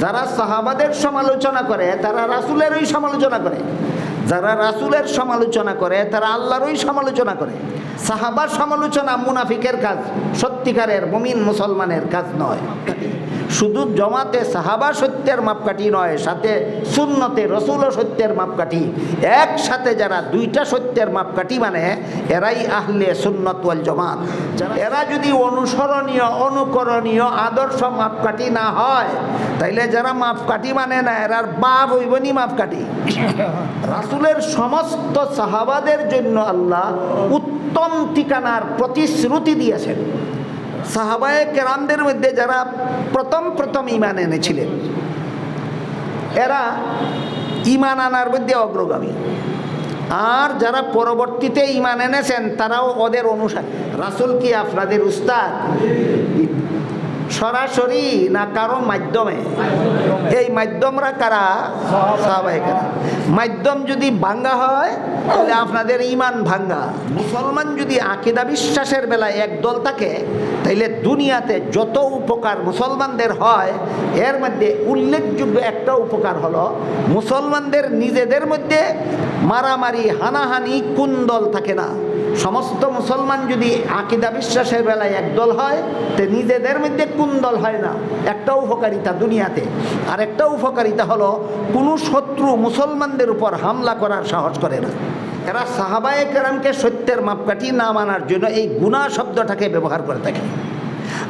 যারা সাহাবাদের সমালোচনা করে, তারা রাসুলেরই সমালোচনা করে। যারা রাসুলের সমালোচনা করে, তারা আল্লাহরই সমালোচনা করে। সাহাবার সমালোচনা মুনাফিকের কাজ, সত্যিকারের মমিন মুসলমানের কাজ নয়। শুধু জমাতে সাহাবা সত্যের মাপকাঠি নয়, সাথে সুন্নতে রসুল সত্যের মাপকাঠি। একসাথে যারা দুইটা সত্যের মাপকাঠি মানে এরাই আহলে সুন্নত ওয়াল জমাত। এরা যদি অনুসরণীয়, অনুকরণীয়, আদর্শ মাপকাঠি না হয়, তাইলে যারা মাপকাঠি মানে না, এরার বাপ হইবনি মাপকাঠি। রাসুলের সমস্ত সাহাবাদের জন্য আল্লাহ উত্তম ঠিকানার প্রতিশ্রুতি দিয়েছেন। সাহাবায়ে কেরামদের মধ্যে যারা প্রথম প্রথম ইমান এনেছিলেন এরা ইমান আনার মধ্যে অগ্রগামী। আর যারা পরবর্তীতে ইমান এনেছেন, তারাও ওদের অনুসার। রাসুল কি আপনাদের উস্তাদ? সরাসরি না কারও মাধ্যমে? এই মাধ্যমরা কারা? সাহাবায়ে মাধ্যম যদি ভাঙ্গা হয়, তাহলে আপনাদের ইমান ভাঙ্গা। মুসলমান যদি আকিদা বিশ্বাসের বেলায় একদল থাকে, তাইলে দুনিয়াতে যত উপকার মুসলমানদের হয়, এর মধ্যে উল্লেখযোগ্য একটা উপকার হলো, মুসলমানদের নিজেদের মধ্যে মারামারি, হানাহানি কোন দল থাকে না। সমস্ত মুসলমান যদি আকিদা বিশ্বাসের বেলায় একদল হয়, তে নিজেদের মধ্যে কোন দল হয় না? একটা উপকারিতা দুনিয়াতে। আর একটা উপকারিতা হলো, কোনো শত্রু মুসলমানদের উপর হামলা করার সাহস করে না। এরা সাহাবায়ে কেরামকে সত্যের মাপকাঠি না মানার জন্য এই গুণা শব্দটাকে ব্যবহার করে থাকে।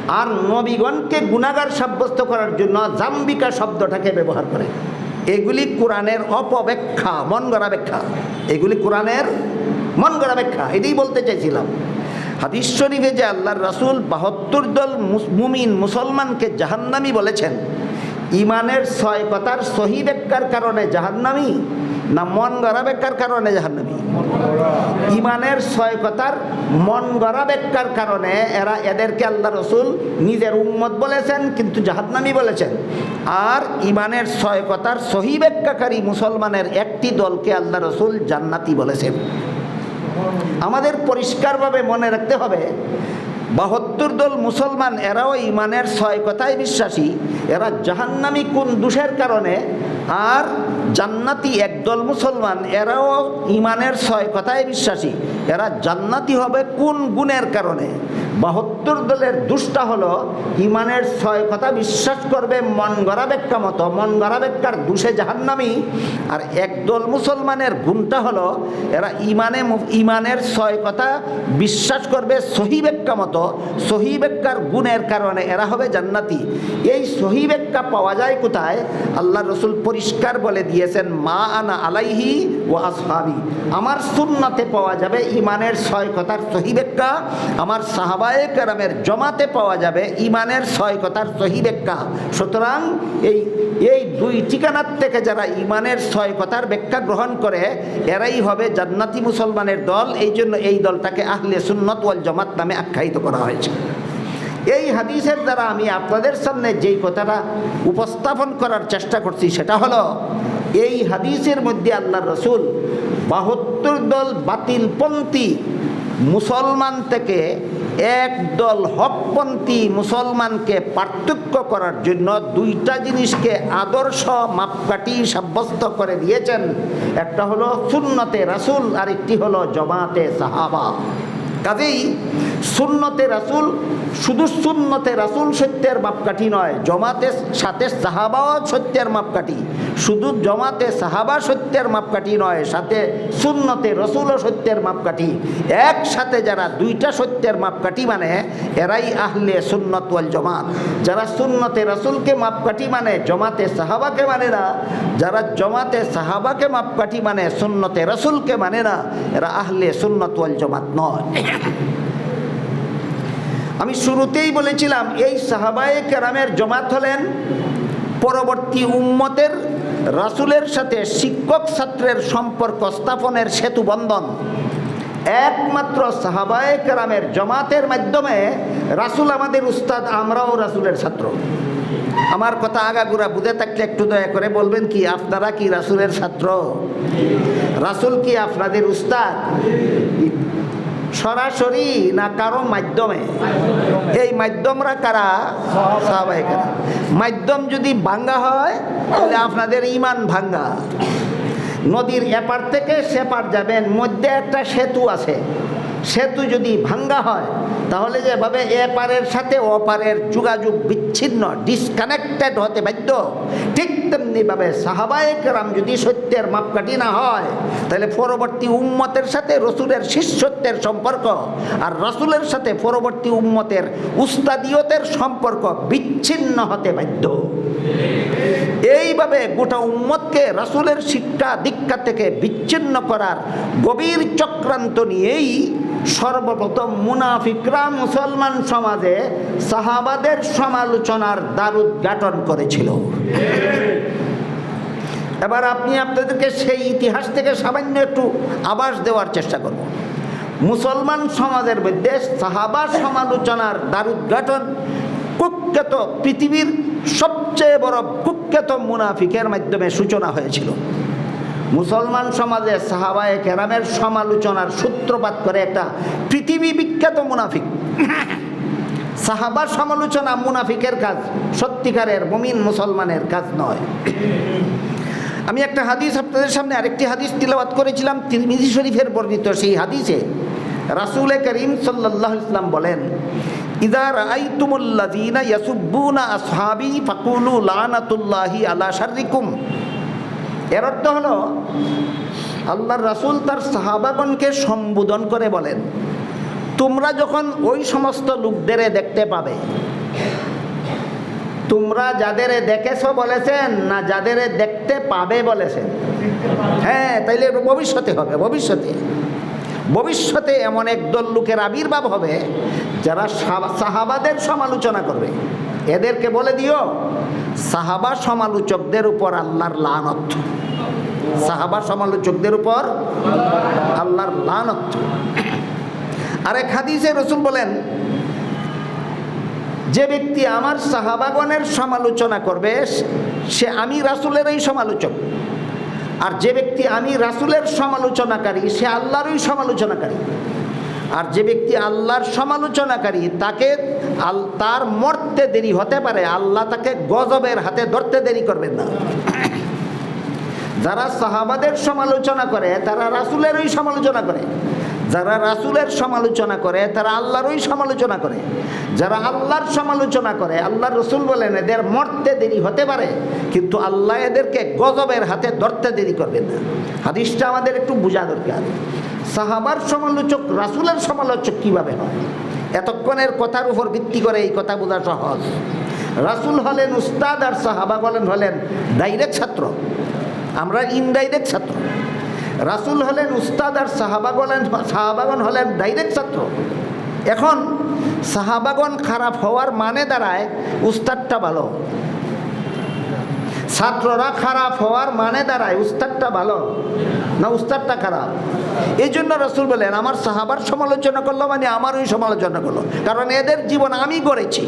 আর নবীগণকে গুণাগার সাব্যস্ত করার জন্য জাম্বিকা শব্দটাকে ব্যবহার করে। এগুলি কোরআনের অপব্যাখ্যা মন গড়া ব্যাখ্যা এগুলি কোরআনের মন গড়া ব্যাখ্যা, এটাই বলতে চাইছিলাম। হাদিস শরীফে যে আল্লাহর রাসূল বাহাত্তর দল মুমিন মুসলমানকে জাহান্নামি বলেছেন ইমানের ছয় কথার সহি ব্যাখ্যার কারণে জাহান্নামি না মন গড়া ব্যাখ্যার কারণে জাহান্নামি? ইমানের ছয় কথার মন গড়া ব্যাখ্যার কারণে এরা এদেরকে আল্লাহ রসুল নিজের উম্মত বলেছেন, কিন্তু জাহান্নামি বলেছেন। আর ইমানের ছয় কথার সহি ব্যাখ্যাকারী মুসলমানের একটি দলকে আল্লাহ রসুল জান্নাতি বলেছেন। আমাদের পরিষ্কারভাবে মনে রাখতে হবে, বাহাত্তর দল মুসলমান, এরাও ইমানের ছয় কথায় বিশ্বাসী, এরা জাহান্নামি কোন দোষের কারণে? আর জান্নাতি একদল মুসলমান, এরাও ইমানের ছয় কথায় বিশ্বাসী, এরা জান্নাতি হবে কোন গুণের কারণে? বাহাত্তর দলের দুষ্টা হলো, ইমানের ছয় কথা বিশ্বাস করবে, মন গড়া ব্যাখ্যা মতো। মন গড়া ব্যাখ্যার দুষে জাহান্নামি। আর একদল মুসলমানের গুণটা হলো, এরা ইমানে ইমানের ছয় কথা বিশ্বাস করবে সহি ব্যাখ্যা মতো। সহি ব্যাখ্যার গুণের কারণে এরা হবে জান্নাতি। এই সহি ব্যাখ্যা পাওয়া যায় কোথায়? আল্লাহ রসুল পরিষ্কার বলে দিয়েছেন, মা আনা আলাইহি ও আসহাবি। আমার সুন্নাতে পাওয়া যাবে ইমানের ছয় কথার সহি ব্যাখ্যা আমার সাহাবায়ে কেরামের জমাতে পাওয়া যাবে ইমানের ছয় কথার সহি ব্যাখ্যা। সুতরাং এই এই দুই ঠিকানার থেকে যারা ইমানের ছয় কথার ব্যাখ্যা গ্রহণ করে, এরাই হবে জান্নাতি মুসলমানের দল। এই জন্য এই দলটাকে আহলে সুন্নত ওয়াল জামাত নামে আখ্যায়িত করা হয়েছে। এই হাদিসের দ্বারা আমি আপনাদের সামনে যেই কথাটা উপস্থাপন করার চেষ্টা করছি, সেটা হলো, এই হাদিসের মধ্যে আল্লাহ রসুল বাহাত্তর দল বাতিলপন্থী মুসলমান থেকে একদল হকপন্থী মুসলমানকে পার্থক্য করার জন্য দুইটা জিনিসকে আদর্শ মাপকাঠি সাব্যস্ত করে দিয়েছেন। একটা হলো সুন্নতে রাসুল আর একটি হলো জমাতে সাহাবা। কাজেই সুন্নতে রাসুল শুধু সুন্নতে রাসুল সত্যের মাপকাঠি নয় জমাতে সাথে সাহাবাও সত্যের মাপকাঠি। শুধু জমাতে সাহাবা সত্যের মাপকাঠি নয়, সাথে সুন্নতে রসুলও সত্যের মাপকাঠি। একসাথে যারা দুইটা সত্যের মাপকাঠি মানে এরাই আহলে সুন্নত ওয়াল জমাত। যারা সুন্নতে রসুলকে মাপকাঠি মানে জমাতে সাহাবাকে মানে না, যারা জমাতে সাহাবাকে মাপকাঠি মানে সুন্নতে রসুলকে মানে না, এরা আহলে সুন্নত ওয়াল জমাত নয়। আমি শুরুতেই বলেছিলাম, এই সাহাবায়ে কেরামের জমাত হলেন পরবর্তী উম্মতের রাসুলের সাথে শিক্ষক ছাত্রের সম্পর্ক স্থাপনের সেতু বন্ধন। একমাত্র সাহাবায়ে কেরামের জমাতের মাধ্যমে রাসুল আমাদের উস্তাদ, আমরাও রাসুলের ছাত্র। আমার কথা আগাগুড়া বুঝে থাকলে একটু দয়া করে বলবেন কি, আপনারা কি রাসুলের ছাত্র? রাসুল কি আপনাদের উস্তাদ? সরাসরি না কারও মাধ্যমে? এই মাধ্যমরা কারা? স্বাভাবিক মাধ্যম যদি ভাঙ্গা হয়, তাহলে আপনাদের ইমান ভাঙ্গা। নদীর এপার থেকে সেপার যাবেন, মধ্যে একটা সেতু আছে। সেতু যদি ভাঙ্গা হয়, তাহলে যেভাবে এপারের সাথে ওপারের যোগাযোগ বিচ্ছিন্ন ডিসকানেক্টেড হতে বাধ্য। ঠিক তেমনিভাবে সাহাবায়ক রাম যদি সত্যের মাপকাঠি না হয়, তাহলে পরবর্তী উম্মতের সাথে রসুলের শিষ্যত্বের সম্পর্ক আর রসুলের সাথে পরবর্তী উম্মতের উস্তাদিয়তের সম্পর্ক বিচ্ছিন্ন হতে বাধ্য। এইভাবে গোটা উম্মতকে রাসূলের শিক্ষা, দীক্ষা থেকে বিচ্ছিন্ন করার গভীর চক্রান্ত নিয়েই সর্বপ্রথম মুনাফিকরা মুসলমান সমাজে সাহাবাদের সমালোচনার দ্বারুদ্ঘাটন করেছিল। এবার আপনি আপনাদেরকে সেই ইতিহাস থেকে সামান্য একটু আভাস দেওয়ার চেষ্টা করব। মুসলমান সমাজের মধ্যে সাহাবা সমালোচনার দ্বারুদ্ঘাটন কুখ্যাত পৃথিবীর সবচেয়ে বড় কুখ্যাত মুনাফিকের মাধ্যমে সূচনা হয়েছিল। মুসলমান সমাজে সাহাবায়ে কেরামের সমালোচনার সূত্রপাত করে একটা পৃথিবী বিখ্যাত মুনাফিক। সাহাবার সমালোচনা মুনাফিকের কাজ সত্যিকারের মুমিন মুসলমানের কাজ নয়। আমি একটা হাদিস আপনাদের সামনে আরেকটি হাদিস তিলাবাত করেছিলাম, তিরমিজি শরীফের বর্ণিত সেই হাদিসে রাসূল করিম আলাইহি ইসলাম বলেন ইদা রাআইতুমুল্লাযীনা ইয়াসুব্বুনা আসহাবি ফাকুলু লানাতুল্লাহি আলা শাররিকুম। এর অর্থ হলো, আল্লাহর রাসূল তার সাহাবাগণকে সম্বোধন করে বলেন, তোমরা যখন ওই সমস্ত লোকদের দেখতে পাবে, তোমরা যাদের দেখেছ বলেছেন না যাদের দেখতে পাবে বলেছেন। হ্যাঁ তাইলে ভবিষ্যতে হবে, ভবিষ্যতে। ভবিষ্যতে এমন একদল লোকের আবির্ভাব হবে যারা সাহা- সাহাবাদের সমালোচনা করবে। এদেরকে বলে দিও, সাহাবা সমালোচকদের উপর আল্লাহর লানত। সাহাবা সমালোচকদের উপর আল্লাহর লানত। আরেক হাদিসে রসুল বলেন, যে ব্যক্তি আমার সাহাবাগণের সমালোচনা করবে, সে আমি রাসুলেরই সমালোচক। আর যে ব্যক্তি আমি রাসুলের সমালোচনাকারী, সে আল্লাহরই সমালোচনাকারী। আর যে ব্যক্তি আল্লাহর সমালোচনাকারী, তাকে আল, তার মরতে দেরি হতে পারে, আল্লাহ তাকে গজবের হাতে ধরতে দেরি করবেন না। যারা সাহাবাদের সমালোচনা করে, তারা রাসুলেরই সমালোচনা করে। যারা রাসুলের সমালোচনা করে, তারা আল্লাহরই সমালোচনা করে। যারা আল্লাহর সমালোচনা করে আল্লাহ রসুল বলেন, এদের মরতে দেরি হতে পারে, কিন্তু আল্লাহ এদেরকে গজবের হাতে ধরতে দেরি করবেন না। হাদিসটা আমাদের একটু বোঝা দরকার। সাহাবার সমালোচক রাসুলের সমালোচক কীভাবে হয়? এতক্ষণের কথার উপর ভিত্তি করে এই কথা বোঝা সহজ। রাসুল হলেন উস্তাদ আর সাহাবা বলেন, হলেন ডাইরেক্ট ছাত্র। আমরা ইনডাইরেক্ট ছাত্র। রাসুল হলেন উস্তাদ আর সাহাবাগন সাহাবাগন হলেন ডাইরেক্ট ছাত্র। এখন সাহাবাগন খারাপ হওয়ার মানে দাঁড়ায় উস্তাদটা ভালো। ছাত্ররা খারাপ হওয়ার মানে দাঁড়ায় উস্তাদটা ভালো। না উস্তাদটা খারাপ? এই জন্য রসুল বলেন আমার সাহাবার সমালোচনা করল মানে আমারই সমালোচনা করল। কারণ এদের জীবন আমি গড়েছি।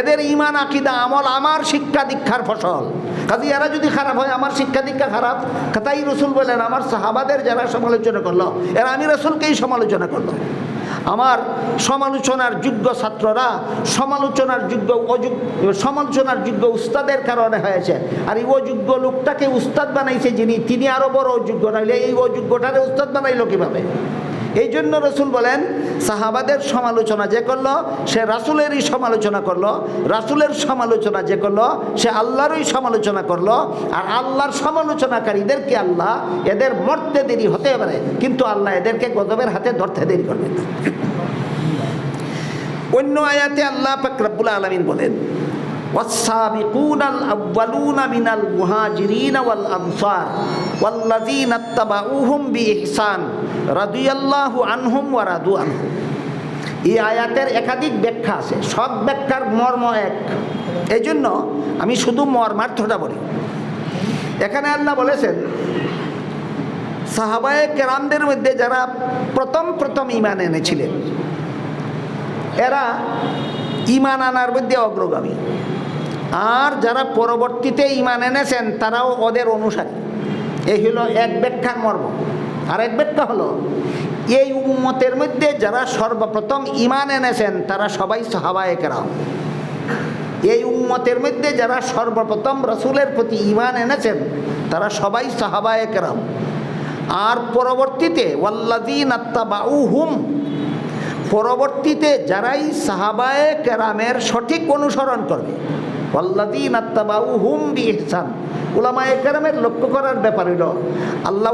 এদের ইমান আকিদা, আমল আমার শিক্ষা দীক্ষার ফসল। কাজে এরা যদি খারাপ হয়, আমার শিক্ষা দীক্ষা খারাপ। তাই রসুল বলেন, আমার সাহাবাদের যারা সমালোচনা করল, এরা আমি রসুলকেই সমালোচনা করল। আমার সমালোচনার যোগ্য ছাত্ররা সমালোচনার যোগ্য অযোগ্য, সমালোচনার যোগ্য উস্তাদের কারণে হয়েছে। আর এই অযোগ্য লোকটাকে উস্তাদ বানাইছে যিনি, তিনি আরও বড় অযোগ্য, নাইলে এই অযোগ্যটারে উস্তাদ বানাইলো কীভাবে? এই জন্য রসুল বলেন, সাহাবাদের সমালোচনা যে করল, সে রাসুলেরই সমালোচনা করল, রাসুলের সমালোচনা যে করল, সে আল্লাহরই সমালোচনা করল, আর আল্লাহর সমালোচনাকারীদেরকে আল্লাহ এদের মরতে দেরি হতে পারে, কিন্তু আল্লাহ এদেরকে গজবের হাতে ধরতে দেরি করবে অন্য আয়াতে আল্লাহ পাকরাবুল আলমিন বলেন والسابقون الأولون من المهاجرين والأنصار والذين اتبعوهم بإحسان رضي الله عنهم ورضوا عنه এই আয়াতের একাধিক ব্যাখ্যা আছে সব ব্যাখ্যার মর্ম এক এই জন্য আমি শুধু মর্মার্থটা বলি এখানে আল্লাহ বলেছেন সাহাবায়ে কেরামদের মধ্যে যারা প্রথম প্রথম ইমান এনেছিলেন এরা ইমান আনার মধ্যে অগ্রগামী আর যারা পরবর্তীতে ইমান এনেছেন, তারাও ওদের অনুসারী। এই হলো এক ব্যাখ্যার মর্ম। আর এক ব্যাখ্যা হলো, এই উম্মতের মধ্যে যারা সর্বপ্রথম ইমান এনেছেন, তারা সবাই সাহাবায়ে কেরাম। এই উম্মতের মধ্যে যারা সর্বপ্রথম রসুলের প্রতি ইমান এনেছেন, তারা সবাই সাহাবায়ে কেরাম। আর পরবর্তীতে ওয়াল্লাদিন আত্মাবাউ হুম পরবর্তীতে যারাই সাহাবায়ে কেরামের সঠিক অনুসরণ করবে হুম লক্ষ্য করার ব্যাপার আল্লাহ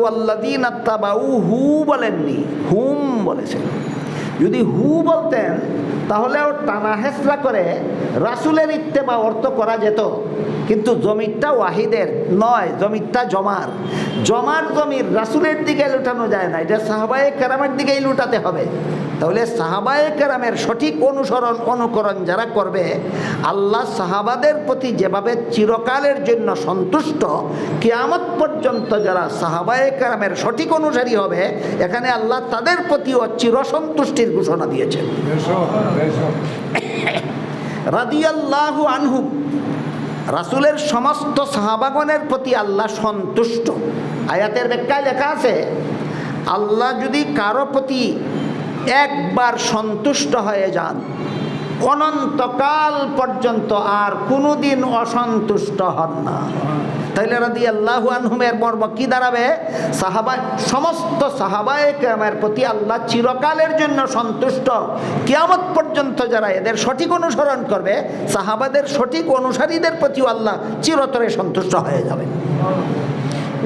হু বলেননি, হুম বলেছেন। যদি হু বলতেন তাহলেও টানা হেসরা করে রাসুলের ইত্তেবা অর্থ করা যেত। কিন্তু জমিরটা ওয়াহিদের নয় জমিরটা জমার। জমার জমির রাসুলের দিকে লুটানো যায় না, এটা সাহাবায়ে কেরামের দিকেই লুটাতে হবে। তাহলে সাহাবায়ে কেরামের সঠিক অনুসরণ, অনুকরণ যারা করবে, আল্লাহ সাহাবাদের প্রতি যেভাবে চিরকালের জন্য সন্তুষ্ট, কেয়ামত পর্যন্ত যারা সাহাবায়ে কেরামের সঠিক অনুসারী হবে, এখানে আল্লাহ তাদের প্রতিও চিরসন্তুষ্টির ঘোষণা দিয়েছেন। রাদিয়াল্লাহু আনহু, রাসুলের সমস্ত সাহাবাগণের প্রতি আল্লাহ সন্তুষ্ট। আয়াতের ব্যাখ্যায় লেখা আছে, আল্লাহ যদি কারও প্রতি একবার সন্তুষ্ট হয়ে যান। অনন্তকাল পর্যন্ত আর কোনোদিন অসন্তুষ্ট হন না। তাইলে রাদি আল্লাহু আনহুমের মর্ম কি দাঁড়াবে? সাহাবা সমস্ত সাহাবায়ে কেরামের প্রতি আল্লাহ চিরকালের জন্য সন্তুষ্ট। কিয়ামত পর্যন্ত যারা এদের সঠিক অনুসরণ করবে, সাহাবাদের সঠিক অনুসারীদের প্রতিও আল্লাহ চিরতরে সন্তুষ্ট হয়ে যাবে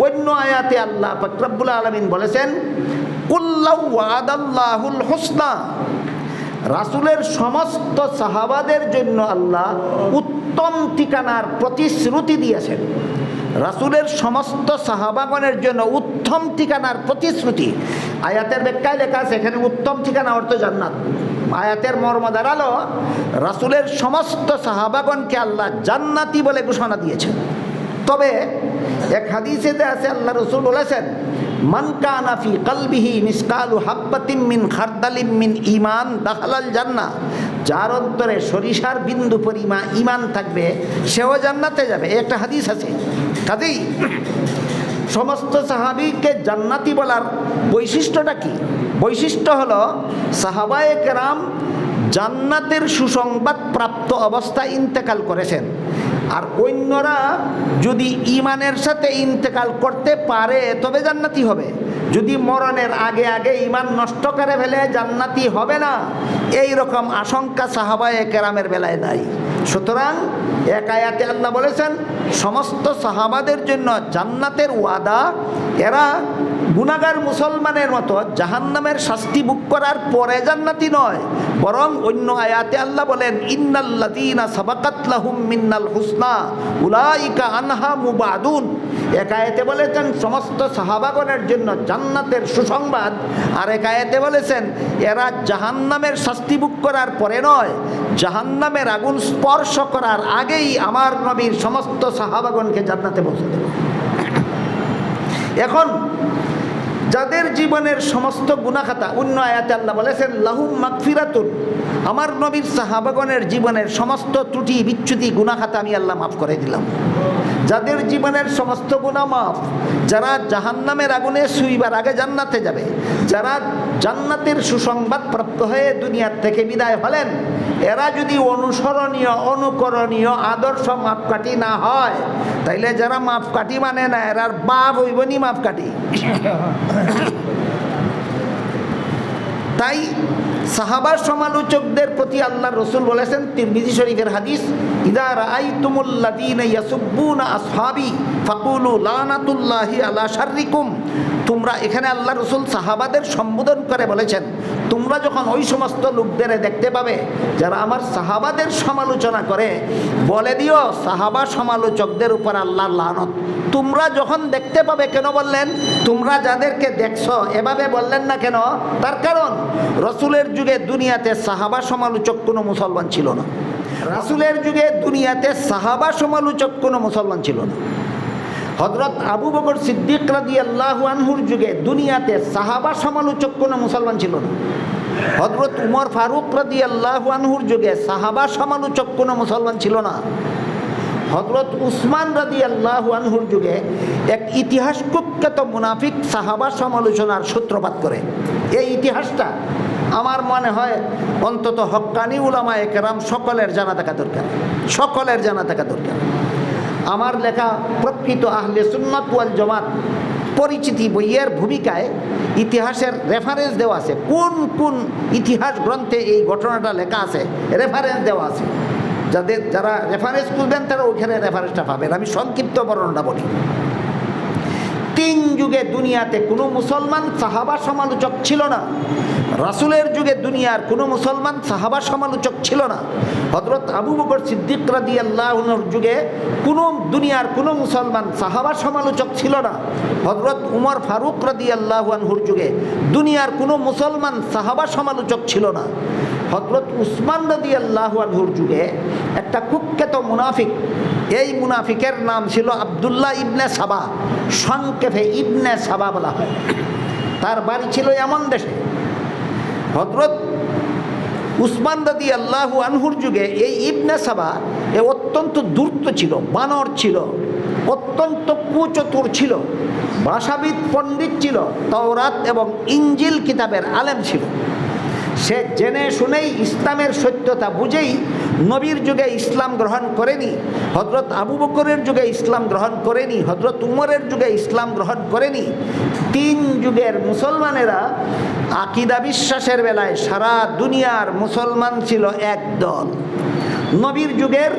অন্য আয়াতে আল্লাহ ফকরাবুল আলমিন বলেছেন রাসুলের সমস্ত সাহাবাদের জন্য আল্লাহ উত্তম ঠিকানার প্রতিশ্রুতি দিয়েছেন। রাসুলের সমস্ত সাহাবাগণের জন্য উত্তম ঠিকানার প্রতিশ্রুতি। আয়াতের ব্যাখ্যায় লেখা আছে, এখানে উত্তম ঠিকানা অর্থ জান্নাত। আয়াতের মর্ম দাঁড়াল, রাসুলের সমস্ত সাহাবাগণকে আল্লাহ জান্নাতি বলে ঘোষণা দিয়েছেন। তবে এক হাদিসেতে আছে, আল্লাহ রসুল বলেছেন মান কানা ফি কলবিহি মিসকালু হাব্বাতিম মিন খারদালিম মিন ইমান দাখালাল জান্নাহ। যার অন্তরে সরিষার বিন্দু পরিমা ইমান থাকবে, সেও জান্নাতে যাবে। একটা হাদিস আছে। কাজেই সমস্ত সাহাবিকে জান্নাতি বলার বৈশিষ্ট্যটা কি? বৈশিষ্ট্য হলো, সাহাবায়ে কেরাম জান্নাতের সুসংবাদ প্রাপ্ত অবস্থায় ইন্তেকাল করেছেন। আর অন্যরা যদি ইমানের সাথে ইন্তেকাল করতে পারে, তবে জান্নাতি হবে। যদি মরণের আগে আগে ইমান নষ্ট করে ফেলে, জান্নাতি হবে না। এই রকম আশঙ্কা সাহাবায়ে কেরামের বেলায় নাই। সুতরাং এক আল্লাহ বলেছেন, সমস্ত সাহাবাদের জন্য জান্নাতের ওয়াদা, এরা গুনাগার মুসলমানের মতো জাহান্নামের শাস্তি বুক করার পরে জান্নাতি নয়। বরং অন্য আয়াতে আল্লাহ বলেন ইন্নাল্লাদিনা সাবাকাত মিন্নাল হুসনা, উলাইকা আনহা মুবাদুন। এক আয়াতে বলেছেন সমস্ত সাহাবাগণের জন্য জান্নাতের সুসংবাদ, আর এক আয়াতে বলেছেন, এরা জাহান্নামের শাস্তি বুক করার পরে নয়, জাহান্নামের আগুন স্পর্শ করার আগেই আমার নবীর সমস্ত সাহাবাগণকে জান্নাতে পৌঁছে দেবে। এখন, যাদের জীবনের সমস্ত গুণাখাতা অন্য আয়াতে আল্লাহ বলেছেন, লাহুম মাগফিরাতুন, আমার নবীর সাহাবাগণের জীবনের সমস্ত ত্রুটি, বিচ্যুতি গুণাখাতা আমি আল্লাহ মাফ করে দিলাম। যাদের জীবনের সমস্ত গুণা মাফ, যারা জাহান্নামের আগুনে শুইবার আগে জান্নাতে যাবে, যারা জান্নাতের সুসংবাদ প্রাপ্ত হয়ে দুনিয়ার থেকে বিদায় হলেন, এরা যদি অনুসরণীয়, অনুকরণীয় আদর্শ মাপকাঠি না হয়, তাইলে যারা মাপকাঠি মানে না, এরার বাপ হইবনি মাপকাঠি। তাই সাহাবার সমালোচকদের প্রতি আল্লাহ রসুল বলেছেন, তিরমিজি শরীফের হাদিস ইদার আই তুমুল্লাদিন ফাকুলু লানাতুল্লাহি আলা শাররিকুম। তোমরা এখানে আল্লাহ রসুল সাহাবাদের সম্বোধন করে বলেছেন, তোমরা যখন ওই সমস্ত লোকদের দেখতে পাবে যারা আমার সাহাবাদের সমালোচনা করে, বলে দিও সাহাবা সমালোচকদের উপর আল্লাহ লানত। তোমরা যখন দেখতে পাবে, কেন বললেন? তোমরা যাদেরকে দেখছ, এভাবে বললেন না কেন? তার কারণ, রসুলের যুগে দুনিয়াতে সাহাবা সমালোচক কোনো মুসলমান ছিল না। রাসুলের যুগে দুনিয়াতে সাহাবা সমালোচক কোনো মুসলমান ছিল না। হজরত আবু বকর সিদ্দিক আল্লাহ আনহুর যুগে দুনিয়াতে সাহাবা সমালোচক কোনো মুসলমান ছিল না। হজরত উমর ফারুক আল্লাহ আনহুর যুগে সাহাবা সমালোচক কোনো মুসলমান ছিল না। হজরত উসমান রাদি আল্লাহ আনহুর যুগে এক ইতিহাস কুখ্যাত মুনাফিক সাহাবা সমালোচনার সূত্রপাত করে। এই ইতিহাসটা আমার মনে হয় অন্তত হক্কানি উলামা একরাম সকলের জানা থাকা দরকার। সকলের জানা থাকা দরকার। আমার লেখা প্রকৃত আহলে সুন্নাত ওয়াল জমাত পরিচিতি বইয়ের ভূমিকায় ইতিহাসের রেফারেন্স দেওয়া আছে। কোন কোন ইতিহাস গ্রন্থে এই ঘটনাটা লেখা আছে? রেফারেন্স দেওয়া আছে। যাদের যারা রেফারেন্স খুঁজবেন তারা ওইখানে রেফারেন্সটা পাবেন। আমি সংক্ষিপ্ত বর্ণনা বলি। তিন যুগে দুনিয়াতে কোনো মুসলমান সাহাবা সমালোচক ছিল না। রাসুলের যুগে দুনিয়ার কোনো মুসলমান সাহাবা সমালোচক ছিল না। হজরত আবু বকর সিদ্দিক রাদি যুগে কোনো দুনিয়ার কোনো মুসলমান সাহাবা সমালোচক ছিল না। হজরত উমর ফারুক রাদি আল্লাহুর যুগে দুনিয়ার কোনো মুসলমান সাহাবা সমালোচক ছিল না। হজরত উসমান রদি আল্লাহুর যুগে একটা কুখ্যাত মুনাফিক, এই মুনাফিকের নাম ছিল আবদুল্লাহ ইবনে সাবা, সংক্ষেপে ইবনে সাবা বলা হয়। তার বাড়ি ছিল এমন দেশে। হজরত উসমান রদি আল্লাহু আনহুর যুগে এই ইবনে সাবা এ অত্যন্ত দূর্ত ছিল, বানর ছিল, অত্যন্ত কুচতুর ছিল, ভাষাবিদ, পণ্ডিত ছিল, তওরাত এবং ইঞ্জিল কিতাবের আলেম ছিল। সে জেনে শুনেই ইসলামের সত্যতা বুঝেই নবীর যুগে ইসলাম গ্রহণ করেনি হজরত আবু বকরের যুগে ইসলাম গ্রহণ করেনি হজরত উমরের যুগে ইসলাম গ্রহণ করেনি। তিন যুগের মুসলমানেরা আকিদা বিশ্বাসের বেলায় সারা দুনিয়ার মুসলমান ছিল এক দল নবীর যুগের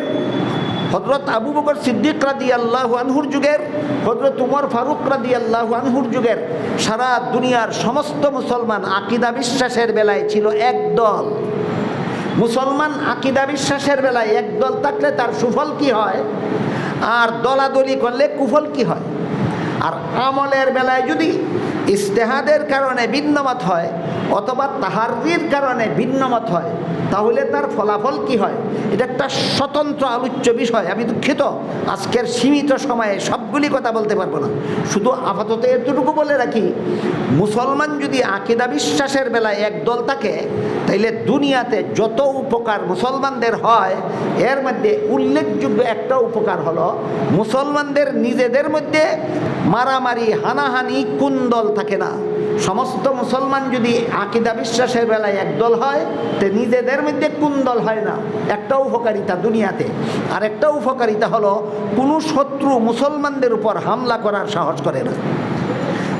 হজরত আবু বকর সিদ্দিক রাদি আল্লাহ আনহুর যুগের হজরত উমর ফারুক রাদি আল্লাহ আনহুর যুগের সারা দুনিয়ার সমস্ত মুসলমান আকিদা বিশ্বাসের বেলায় ছিল এক দল মুসলমান আকিদা বিশ্বাসের বেলায় এক দল থাকলে তার সুফল কি হয়? আর দলাদলি করলে কুফল কি হয়? আর আমলের বেলায় যদি ইস্তেহাদের কারণে ভিন্নমত হয় অথবা তাহারির কারণে ভিন্নমত হয়, তাহলে তার ফলাফল কি হয়? এটা একটা স্বতন্ত্র আলোচ্য বিষয়। আমি দুঃখিত, আজকের সীমিত সময়ে সবগুলি কথা বলতে পারব না। শুধু আপাতত এতটুকু বলে রাখি, মুসলমান যদি আকিদা বিশ্বাসের বেলায় একদল থাকে, তাইলে দুনিয়াতে যত উপকার মুসলমানদের হয়, এর মধ্যে উল্লেখযোগ্য একটা উপকার হলো, মুসলমানদের নিজেদের মধ্যে মারামারি, হানাহানি, কুন্দল থাকে না। সমস্ত মুসলমান যদি আকিদা বিশ্বাসের বেলায় একদল হয়, তে নিজেদের মধ্যে কুন্দল হয় না? একটা উপকারিতা দুনিয়াতে। আর একটা উপকারিতা হলো, কোনো শত্রু মুসলমানদের উপর হামলা করার সাহস করে না।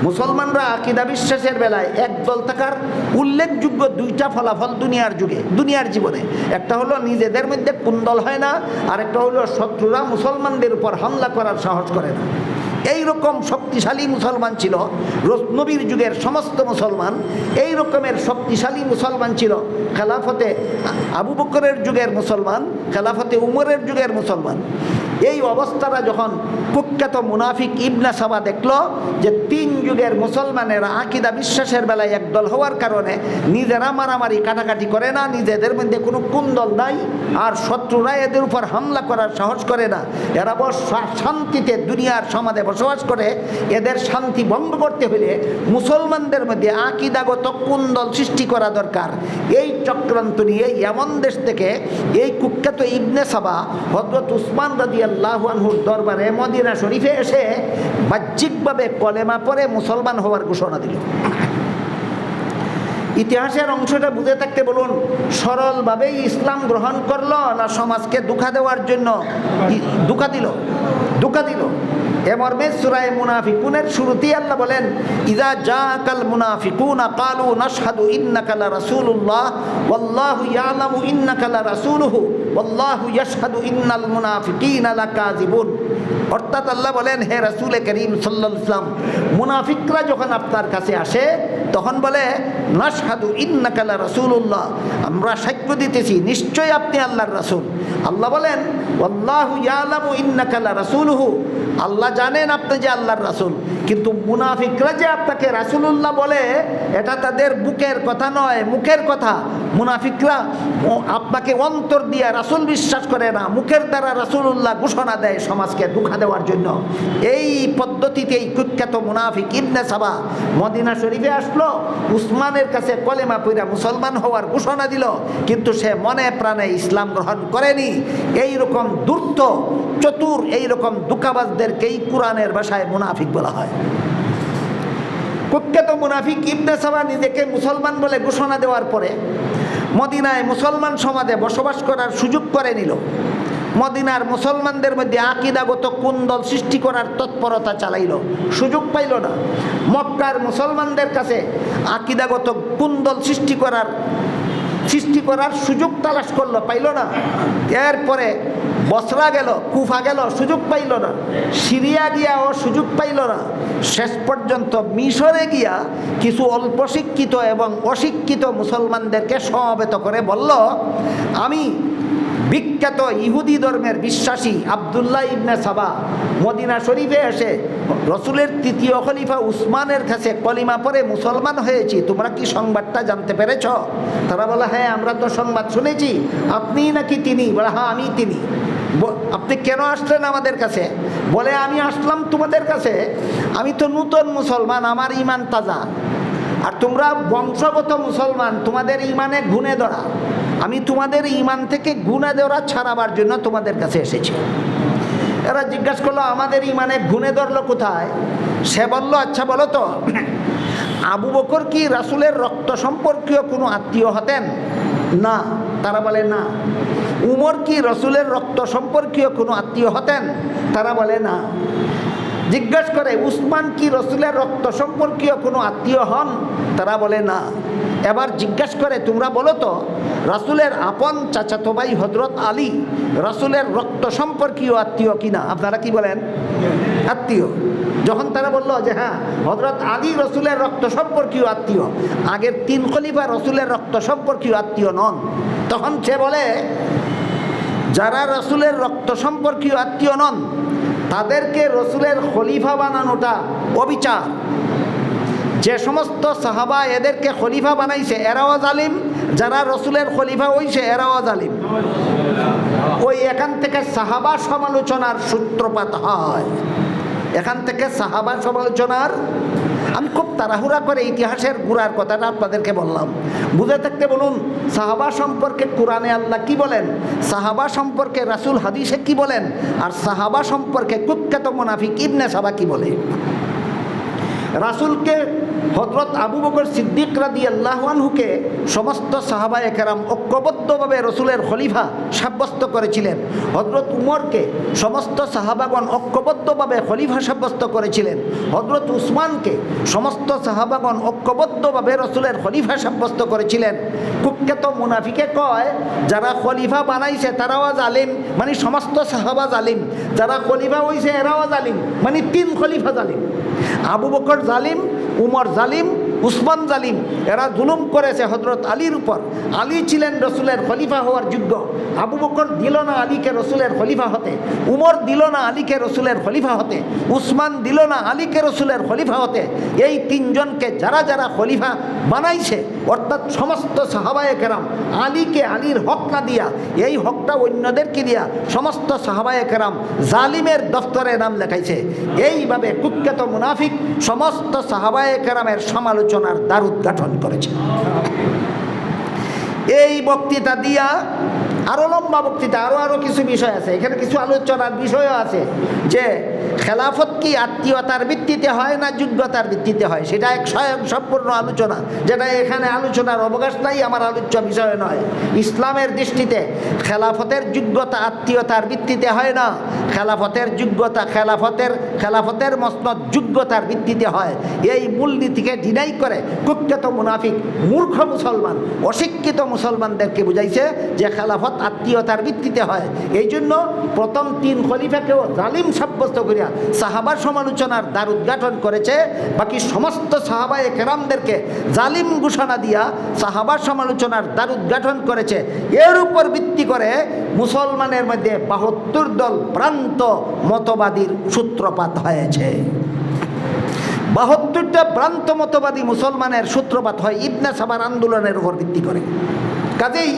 মুসলমানরা আকিদা বিশ্বাসের বেলায় একদল থাকার উল্লেখযোগ্য দুইটা ফলাফল দুনিয়ার যুগে, দুনিয়ার জীবনে। একটা হলো নিজেদের মধ্যে কুন্দল হয় না আর একটা হলো শত্রুরা মুসলমানদের উপর হামলা করার সাহস করে না। এই রকম শক্তিশালী মুসলমান ছিল নবীর যুগের সমস্ত মুসলমান এই রকমের শক্তিশালী মুসলমান ছিল, খেলাফতে আবু বকরের যুগের মুসলমান, খেলাফতে উমরের যুগের মুসলমান। এই অবস্থাটা যখন কুখ্যাত মুনাফিক ইবনা সাবা দেখল যে তিন যুগের মুসলমানেরা আকিদা বিশ্বাসের বেলায় একদল হওয়ার কারণে নিজেরা মারামারি কাটাকাটি করে না, নিজেদের মধ্যে কোনো কুন্দল নাই আর শত্রুরা এদের উপর হামলা করার সাহস করে না। এরা বস শান্তিতে দুনিয়ার সমাজে বসবাস করে। এদের শান্তি ভঙ্গ করতে হলে মুসলমানদের মধ্যে আকিদাগত কুন্দল সৃষ্টি করা দরকার। এই চক্রান্ত নিয়ে এমন দেশ থেকে এই কুখ্যাত ইবনে সাবা হজরত উসমান রাজি আল্লাহুর দরবারে মদিনা শরীফে এসে বাহ্যিকভাবে কলেমা পরে মুসলমান হওয়ার ঘোষণা দিল। ইতিহাসের অংশটা বুঝে থাকতে বলুন, সরলভাবেই ইসলাম গ্রহণ করল না সমাজকে দুঃখা দেওয়ার জন্য দুঃখা দিল? দুঃখা দিল। এ সুরায় মুনাফিকুনের শুরুতেই আল্লাহ বলেন, ইদা যা কাল মুনাফিকুন কালু নাশহাদু ইন্নাকা লা রাসূলুল্লাহ, ওয়াল্লাহু ইয়ালামু ইন্নাকা লা রাসূলুহু, ওয়াল্লাহু ইয়াশহাদু ইন্নাল মুনাফিকিনা লাকাযিবুন। অর্থাৎ আল্লাহ বলেন, হে রাসূল করিম সাল্লাল্লাহু আলাইহি মুনাফিকরা যখন আপনার কাছে আসে, তখন বলে, নাশহাদু ইন্নাকা লা রাসূলুল্লাহ, আমরা সাক্ষ্য দিতেছি, নিশ্চয়ই আপনি আল্লাহর রাসূল। আল্লাহ বলেন, ওয়াল্লাহু ইয়ালামু ইন্নাকা লা রাসূলুহু আল্লাহ জানেন আপনি যে আল্লাহর রাসুল, কিন্তু মুনাফিকরা যে আপনাকে রাসুলুল্লাহ বলে, এটা তাদের বুকের কথা নয়, মুখের কথা। মুনাফিকরা আপনাকে অন্তর দিয়ে রাসুল বিশ্বাস করে না, মুখের দ্বারা রাসুলুল্লাহ ঘোষণা দেয় সমাজকে দুঃখা দেওয়ার জন্য। এই পদ্ধতিতে এই কুখ্যাত মুনাফিক ইবনে সাবা মদিনা শরীফে আসলো, উসমানের কাছে কলেমা পইরা মুসলমান হওয়ার ঘোষণা দিল, কিন্তু সে মনে প্রাণে ইসলাম গ্রহণ করেনি। এই রকম দুর্ত, চতুর এই রকম দুকাবাজদেরকেই কোরআনের ভাষায় মুনাফিক বলা হয়। কুখ্যাত মুনাফিক ইবনে সাবা নিজেকে মুসলমান বলে ঘোষণা দেওয়ার পরে মদিনায় মুসলমান সমাজে বসবাস করার সুযোগ করে নিল। মদিনার মুসলমানদের মধ্যে আকিদাগত কুন্দল সৃষ্টি করার তৎপরতা চালাইল। সুযোগ পাইল না। মক্কার মুসলমানদের কাছে আকিদাগত কুন্দল সৃষ্টি করার সৃষ্টি করার সুযোগ তালাশ করল, পাইল না। এরপরে বসরা গেল, কুফা গেল, সুযোগ পাইল না। সিরিয়া গিয়া ও সুযোগ পাইল না। শেষ পর্যন্ত মিশরে গিয়া কিছু অল্প শিক্ষিত এবং অশিক্ষিত মুসলমানদেরকে সমবেত করে বলল, আমি বিখ্যাত ইহুদি ধর্মের বিশ্বাসী আবদুল্লাহ ইবনে সাবা মদিনা শরীফে এসে রসুলের তৃতীয় খলিফা উসমানের কাছে কলিমা পরে মুসলমান হয়েছি। তোমরা কি সংবাদটা জানতে পেরেছ? তারা বলে হ্যাঁ আমরা তো সংবাদ শুনেছি। আপনি নাকি তিনি? বলে হ্যাঁ আমি তিনি। আপনি কেন আসলেন আমাদের কাছে? বলে, আমি আসলাম তোমাদের কাছে। আমি তো নূতন মুসলমান, আমার ইমান তাজা। আর তোমরা বংশগত মুসলমান, তোমাদের ইমানে গুণে ধরা। আমি তোমাদের ইমান থেকে গুণে ধরা ছাড়াবার জন্য তোমাদের কাছে এসেছি। এরা জিজ্ঞাসা করল, আমাদের ইমানে গুণে ধরলো কোথায়? সে বলল আচ্ছা বলো তো, আবু বকর কি রাসুলের রক্ত সম্পর্কীয় কোনো আত্মীয় হতেন? না। তারা বলে, না। উমর কি রসুলের রক্ত সম্পর্কীয় কোনো আত্মীয় হতেন? তারা বলে, না। জিজ্ঞাসা করে, উসমান কি রসুলের রক্ত সম্পর্কীয় কোনো আত্মীয় হন? তারা বলে, না। এবার জিজ্ঞাসা করে, তোমরা বলো তো, রাসুলের আপন চাচাতো ভাই হজরত আলী রাসুলের রক্ত সম্পর্কীয় আত্মীয় কিনা? আপনারা কি বলেন? আত্মীয়। যখন তারা বলল যে হ্যাঁ হজরত আলী রসুলের রক্ত সম্পর্কীয় আত্মীয়, আগের তিন খলিফা রসুলের রক্ত সম্পর্কীয় আত্মীয় নন। তখন সে বলে, যারা রসুলের রক্ত সম্পর্কীয় আত্মীয় নন তাদেরকে রসুলের খলিফা বানানোটা অবিচার। যে সমস্ত সাহাবা এদেরকে খলিফা বানাইছে, এরাও জালিম, যারা রসুলের খলিফা হইছে, এরাও জালিম। ওই এখান থেকে সাহাবা সমালোচনার সূত্রপাত হয়। এখান থেকে সাহাবা সমালোচনার আমি খুব তাড়াহুড়া করে ইতিহাসের গুড়ার কথাটা আপনাদেরকে বললাম। বুঝে থাকতে বলুন, সাহাবা সম্পর্কে কোরআনে আল্লাহ কি বলেন? সাহাবা সম্পর্কে রাসুল হাদিসে কি বলেন? আর সাহাবা সম্পর্কে কুখ্যাত মোনাফিক ইবনে সাবা কি বলে? রাসূলকে হজরত আবু বকর সিদ্দিক রাদি আল্লাহানহুকে সমস্ত সাহাবা একরাম ঐক্যবদ্ধভাবে রসুলের খলিফা সাব্যস্ত করেছিলেন। হজরত উমরকে সমস্ত সাহাবাগণ ঐক্যবদ্ধভাবে খলিফা সাব্যস্ত করেছিলেন। হজরত উসমানকে সমস্ত সাহাবাগণ ঐক্যবদ্ধভাবে রসুলের খলিফা সাব্যস্ত করেছিলেন। কুখ্যাত মুনাফিকে কয়, যারা খলিফা বানাইছে তারাও জালিম মানে সমস্ত সাহাবা জালিম, যারা খলিফা হইছে এরাও জালিম মানে তিন খলিফা জালিম। আবু বকর জালিম উমর জালিম উসমান জালিম, এরা জুলুম করেছে হজরত আলীর উপর। আলী ছিলেন রসুলের খলিফা হওয়ার যোগ্য। আবু বকর দিল না আলীকে রসুলের খলিফা হতে। উমর দিল না আলীকে রসুলের খলিফা হতে। উসমান দিল না আলীকে রসুলের খলিফা হতে। এই তিনজনকে যারা যারা খলিফা বানাইছে, অর্থাৎ সমস্ত সাহাবায়ে কেরাম, আলীকে আলীর হক না দিয়া, এই হকটা অন্যদেরকে দিয়া সমস্ত সাহাবায়ে কেরাম জালিমের দফতরে নাম লেখাইছে। এইভাবে কুখ্যাত মুনাফিক সমস্ত সাহাবায়ে কেরামের সমালোচনার দ্বার উদ্ঘাটন করেছে। এই বক্তৃতা দিয়া আরও লম্বা বক্তৃতা আরও আরও কিছু বিষয় আছে। এখানে কিছু আলোচনার বিষয়ও আছে যে, খেলাফত কি আত্মীয়তার ভিত্তিতে হয় না যোগ্যতার ভিত্তিতে হয়? সেটা এক স্বয়ং সম্পূর্ণ আলোচনা, যেটা এখানে আলোচনার অবকাশ নাই, আমার আলোচ্য বিষয় নয়। ইসলামের দৃষ্টিতে খেলাফতের যোগ্যতা আত্মীয়তার ভিত্তিতে হয় না। খেলাফতের যোগ্যতা খেলাফতের খেলাফতের মসনদ যোগ্যতার ভিত্তিতে হয়। এই মূলনীতিকে ডিনাই করে কুখ্যাত মুনাফিক, মূর্খ মুসলমান, অশিক্ষিত মুসলমানদেরকে বুঝাইছে যে খেলাফত আত্মীয়তার ভিত্তিতে হয়। এই জন্য প্রথম তিন খলিফাকেও জালিম সাব্যস্ত করিয়া সাহাবার সমালোচনার দ্বার উদ্ঘাটন করেছে। বাকি সমস্ত সাহাবায়ে কেরামদেরকে জালিম ঘোষণা দিয়া সাহাবার সমালোচনার দ্বার উদ্ঘাটন করেছে। এর উপর ভিত্তি করে মুসলমানের মধ্যে বাহাত্তর দল প্রান্ত মতবাদীর সূত্রপাত হয়েছে। বাহাত্তরটা প্রান্ত মতবাদী মুসলমানের সূত্রপাত হয় ইবনে সাবার আন্দোলনের উপর ভিত্তি করে। কাজেই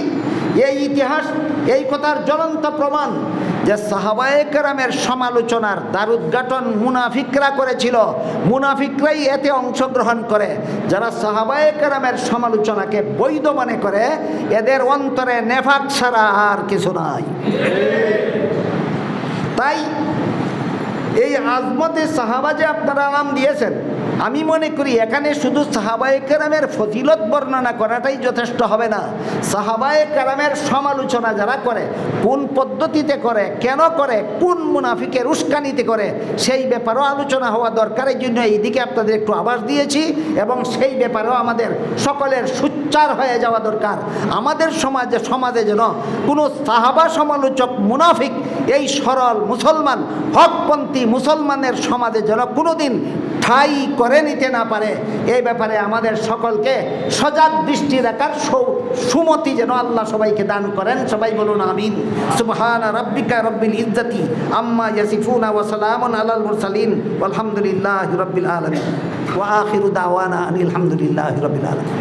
এই ইতিহাস, এই কথার জ্বলন্ত প্রমাণ যে সাহাবায়ে কেরামের সমালোচনার দ্বার উদ্ঘাটন মুনাফিকরা করেছিল, মুনাফিকরাই এতে অংশগ্রহণ করে। যারা সাহাবায়ে কেরামের সমালোচনাকে বৈধ মনে করে, এদের অন্তরে নেফাক ছাড়া আর কিছু নাই। তাই এই আজমতে সাহাবা যে আপনারা নাম দিয়েছেন আমি মনে করি এখানে শুধু সাহাবায়ে কেরামের ফজিলত বর্ণনা করাটাই যথেষ্ট হবে না। সাহাবায়ে কেরামের সমালোচনা যারা করে, কোন পদ্ধতিতে করে, কেন করে, কোন মুনাফিকের উস্কানিতে করে, সেই ব্যাপারেও আলোচনা হওয়া দরকার এই জন্য এইদিকে আপনাদের একটু আভাস দিয়েছি এবং সেই ব্যাপারেও আমাদের সকলের সুচ্চার হয়ে যাওয়া দরকার। আমাদের সমাজে সমাজে যেন কোনো সাহাবা সমালোচক, মুনাফিক, এই সরল মুসলমান, হকপন্থী মুসলমানের সমাজে যেন কোনোদিন ঠাই করে নিতে না পারে। এই ব্যাপারে আমাদের সকলকে সজাগ দৃষ্টি রাখার সুমতি যেন আল্লাহ সবাইকে দান করেন। সবাই বলুন আমিন। সুবহান রাব্বিকা রব্বিল ইজ্জতি আম্মা ইয়াসিফুনা ওয়া সালামুন আলাল মুরসালিন। আলহামদুলিল্লাহি রাব্বিল আলামিন। ওয়া আখিরু দাওয়ানা আনিল হামদুলিল্লাহি রাব্বিল আলামিন।